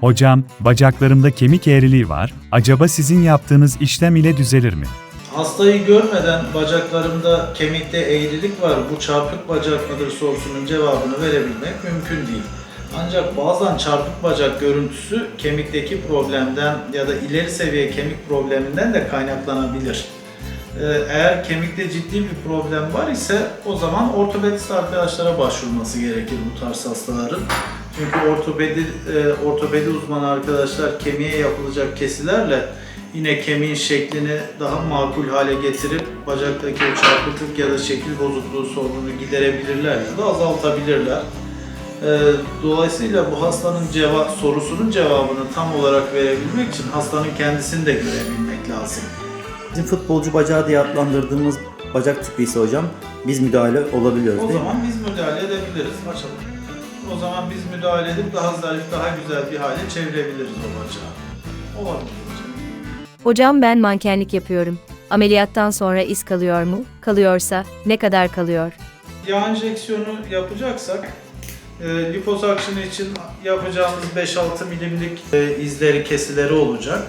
Hocam, bacaklarımda kemik eğriliği var. Acaba sizin yaptığınız işlem ile düzelir mi? Hastayı görmeden bacaklarımda kemikte eğrilik var, bu çarpık bacak mıdır sorusunun cevabını verebilmek mümkün değil. Ancak bazen çarpık bacak görüntüsü kemikteki problemden ya da ileri seviye kemik probleminden de kaynaklanabilir. Ee, Eğer kemikte ciddi bir problem var ise o zaman ortopedist arkadaşlara başvurması gerekir bu tarz hastaların. Çünkü ortopedi e, ortopedi uzmanı arkadaşlar kemiğe yapılacak kesilerle yine kemiğin şeklini daha makul hale getirip bacaktaki o çarpıklık ya da şekil bozukluğu sorununu giderebilirler ya da azaltabilirler. Ee, Dolayısıyla bu hastanın cevap sorusunun cevabını tam olarak verebilmek için hastanın kendisini de görebilmek lazım. Bizim futbolcu bacağı diye adlandırdığımız bacak tipi ise hocam biz müdahale olabiliyoruz O değil mi? zaman biz müdahale edebiliriz. Açalım. O zaman biz müdahale edip daha zarif, daha güzel bir hale çevirebiliriz o bacağı. Olabilir hocam. Hocam ben mankenlik yapıyorum. Ameliyattan sonra iz kalıyor mu? Kalıyorsa ne kadar kalıyor? Yağ enjeksiyonu yapacaksak e, liposakşını için yapacağımız 5-6 milimlik e, izleri kesileri olacak.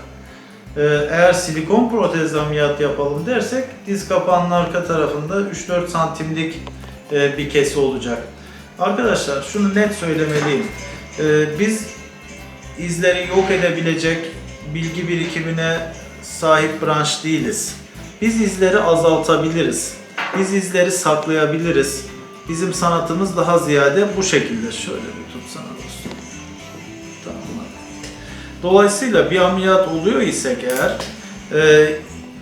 E, eğer silikon protez ameliyat yapalım dersek diz kapağının arka tarafında 3-4 santimlik e, bir kesi olacak. Arkadaşlar şunu net söylemeliyim. E, biz izleri yok edebilecek bilgi birikimine sahip branş değiliz. Biz izleri azaltabiliriz. Biz izleri saklayabiliriz. Bizim sanatımız daha ziyade bu şekilde. Şöyle bir tutsana dostum. Tamam. Dolayısıyla bir ameliyat oluyor isek eğer e,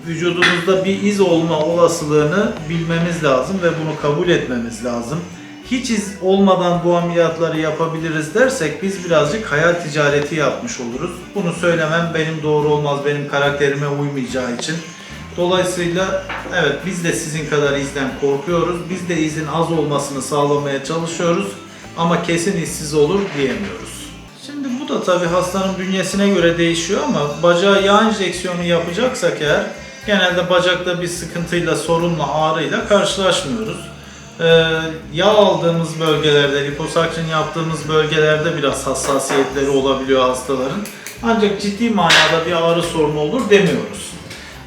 vücudumuzda bir iz olma olasılığını bilmemiz lazım ve bunu kabul etmemiz lazım. Hiç iz olmadan bu ameliyatları yapabiliriz dersek biz birazcık hayal ticareti yapmış oluruz. Bunu söylemem benim doğru olmaz, benim karakterime uymayacağı için. Dolayısıyla evet biz de sizin kadar izden korkuyoruz. Biz de izin az olmasını sağlamaya çalışıyoruz. Ama kesin izsiz olur diyemiyoruz. Şimdi bu da tabii hastanın bünyesine göre değişiyor ama bacağa yağ enjeksiyonu yapacaksak eğer genelde bacakta bir sıkıntıyla, sorunla, ağrıyla karşılaşmıyoruz. Ee, yağ aldığımız bölgelerde, liposakşın yaptığımız bölgelerde biraz hassasiyetleri olabiliyor hastaların. Ancak ciddi manada bir ağrı sorunu olur demiyoruz.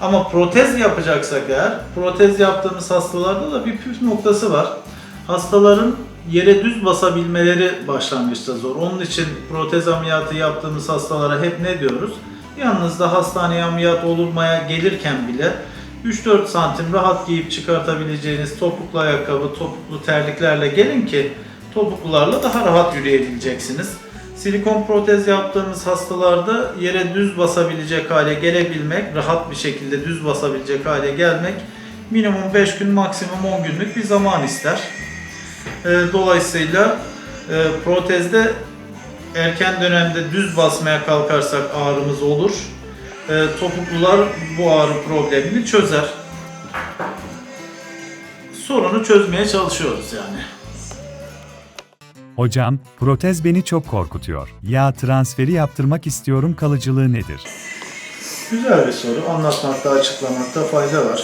Ama protez yapacaksak eğer, protez yaptığımız hastalarda da bir püf noktası var. Hastaların yere düz basabilmeleri başlangıçta zor. Onun için protez ameliyatı yaptığımız hastalara hep ne diyoruz? Yalnız da hastaneye ameliyat olmaya gelirken bile 3-4 santim rahat giyip çıkartabileceğiniz topuklu ayakkabı, topuklu terliklerle gelin ki topuklularla daha rahat yürüyebileceksiniz. Silikon protez yaptığımız hastalarda yere düz basabilecek hale gelebilmek, rahat bir şekilde düz basabilecek hale gelmek minimum 5 gün maksimum 10 günlük bir zaman ister. Ee, Dolayısıyla e, protezde erken dönemde düz basmaya kalkarsak ağrımız olur. Ee, Topuklular bu ağrı problemini çözer. Sorunu çözmeye çalışıyoruz yani. Hocam, protez beni çok korkutuyor. Yağ transferi yaptırmak istiyorum kalıcılığı nedir? Güzel bir soru. Anlatmakta, açıklamakta fayda var.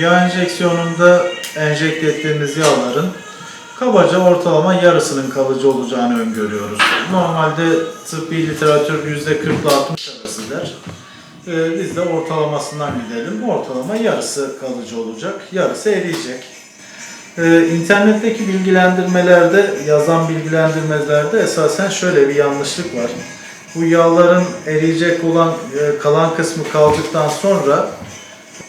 Yağ enjeksiyonunda enjekte ettiğimiz yağların kabaca ortalama yarısının kalıcı olacağını öngörüyoruz. Normalde tıbbi literatür %40 ile 60 arası der. Ee, biz de ortalamasından gidelim. Ortalama yarısı kalıcı olacak, yarısı eriyecek. Ee, internetteki bilgilendirmelerde, yazan bilgilendirmelerde esasen şöyle bir yanlışlık var. Bu yağların eriyecek olan e, kalan kısmı kaldıktan sonra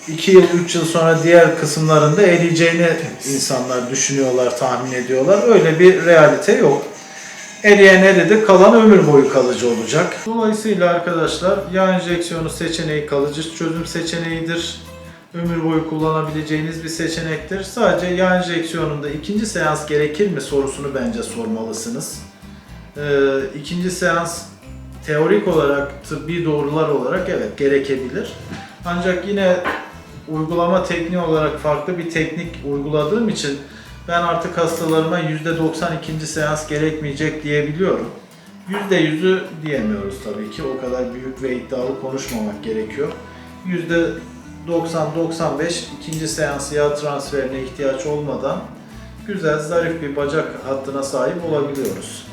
2 yıl 3 yıl sonra diğer kısımlarında eriyeceğini insanlar düşünüyorlar, tahmin ediyorlar. Öyle bir realite yok. Eriyen eridi, kalan ömür boyu kalıcı olacak. Dolayısıyla arkadaşlar yağ enjeksiyonu seçeneği kalıcı çözüm seçeneğidir. Ömür boyu kullanabileceğiniz bir seçenektir. Sadece yağ enjeksiyonunda ikinci seans gerekir mi sorusunu bence sormalısınız. Ee, ikinci seans teorik olarak, tıbbi doğrular olarak evet gerekebilir. Ancak yine uygulama tekniği olarak farklı bir teknik uyguladığım için ben artık hastalarıma %92. seans gerekmeyecek diyebiliyorum. %100'ü diyemiyoruz tabii ki. O kadar büyük ve iddialı konuşmamak gerekiyor. %90-95 ikinci seans yağ transferine ihtiyaç olmadan güzel, zarif bir bacak hattına sahip olabiliyoruz.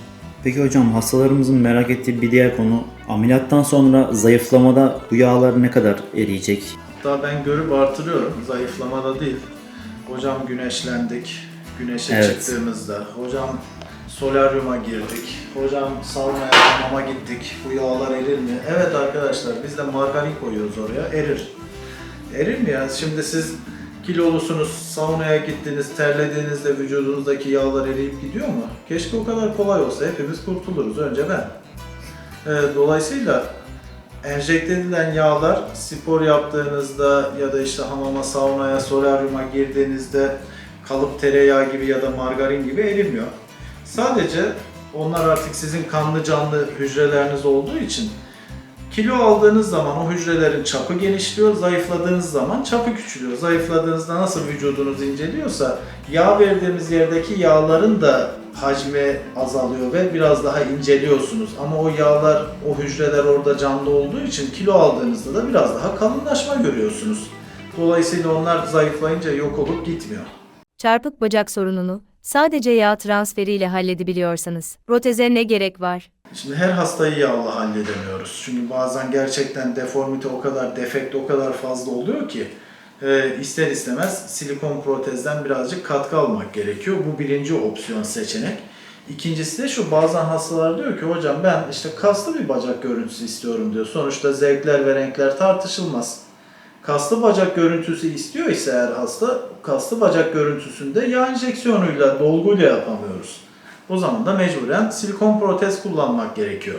Peki hocam hastalarımızın merak ettiği bir diğer konu ameliyattan sonra zayıflamada bu yağlar ne kadar eriyecek? Hatta ben görüp artırıyorum. Zayıflamada değil. Hocam güneşlendik. Güneşe Evet. çıktığımızda. Hocam solaryuma girdik. Hocam saunaya hamama gittik. Bu yağlar erir mi? Evet arkadaşlar biz de margarin koyuyoruz oraya. Erir. Erir mi ya? Şimdi siz kilolusunuz, saunaya gittiniz, terlediğinizde vücudunuzdaki yağlar eriyip gidiyor mu? Keşke o kadar kolay olsa. Hepimiz kurtuluruz. Önce ben. Ee, dolayısıyla enjekte edilen yağlar spor yaptığınızda ya da işte hamama, saunaya, solaryuma girdiğinizde kalıp tereyağı gibi ya da margarin gibi erimiyor. Sadece onlar artık sizin kanlı canlı hücreleriniz olduğu için kilo aldığınız zaman o hücrelerin çapı genişliyor, zayıfladığınız zaman çapı küçülüyor. Zayıfladığınızda nasıl vücudunuz inceliyorsa yağ verdiğimiz yerdeki yağların da hacmi azalıyor ve biraz daha inceliyorsunuz. Ama o yağlar, o hücreler orada canlı olduğu için kilo aldığınızda da biraz daha kalınlaşma görüyorsunuz. Dolayısıyla onlar zayıflayınca yok olup gitmiyor. Çarpık bacak sorununu sadece yağ transferiyle halledebiliyorsanız proteze ne gerek var? Şimdi her hastayı yağla halledemiyoruz. Çünkü bazen gerçekten deformite o kadar, defekt o kadar fazla oluyor ki e, ister istemez silikon protezden birazcık katkı almak gerekiyor. Bu birinci opsiyon seçenek. İkincisi de şu bazen hastalar diyor ki hocam ben işte kaslı bir bacak görüntüsü istiyorum diyor. Sonuçta zevkler ve renkler tartışılmaz. Kaslı bacak görüntüsü istiyor ise eğer hasta kaslı bacak görüntüsünde yağ enjeksiyonuyla, dolguyla yapamıyoruz. O zaman da mecburen silikon protez kullanmak gerekiyor.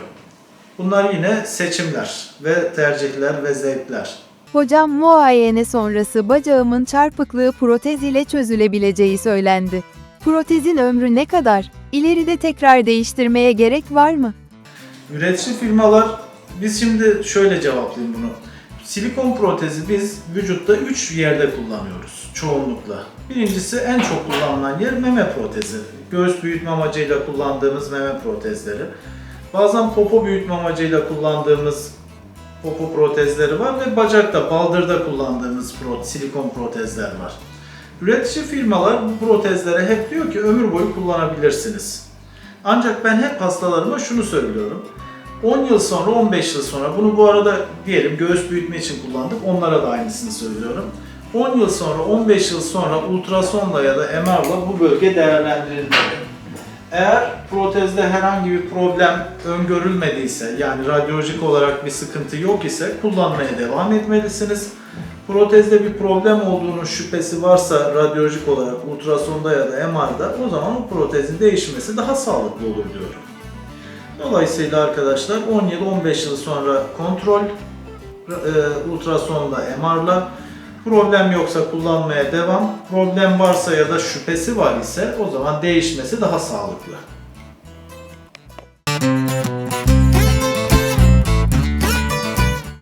Bunlar yine seçimler ve tercihler ve zevkler. Hocam muayene sonrası bacağımın çarpıklığı protez ile çözülebileceği söylendi. Protezin ömrü ne kadar? İleride tekrar değiştirmeye gerek var mı? Üretici firmalar, biz şimdi şöyle cevaplayayım bunu. Silikon protezi biz vücutta 3 yerde kullanıyoruz çoğunlukla. Birincisi en çok kullanılan yer meme protezi. Göğüs büyütme amacıyla kullandığımız meme protezleri. Bazen popo büyütme amacıyla kullandığımız popo protezleri var ve bacakta, baldırda kullandığımız silikon protezler var. Üretici firmalar bu protezlere hep diyor ki ömür boyu kullanabilirsiniz. Ancak ben hep hastalarıma şunu söylüyorum. 10 yıl sonra, 15 yıl sonra, bunu bu arada diyelim göğüs büyütme için kullandık, onlara da aynısını söylüyorum. 10 yıl sonra, 15 yıl sonra ultrasonla ya da MR'la bu bölge değerlendirilmeli. Eğer protezde herhangi bir problem öngörülmediyse, yani radyolojik olarak bir sıkıntı yok ise kullanmaya devam etmelisiniz. Protezde bir problem olduğunun şüphesi varsa radyolojik olarak ultrasonda ya da MR'da o zaman o protezin değişmesi daha sağlıklı olur diyorum. Dolayısıyla arkadaşlar 10 yıl 15 yıl sonra kontrol e, ultrasonla MR'la problem yoksa kullanmaya devam. Problem varsa ya da şüphesi var ise o zaman değişmesi daha sağlıklı.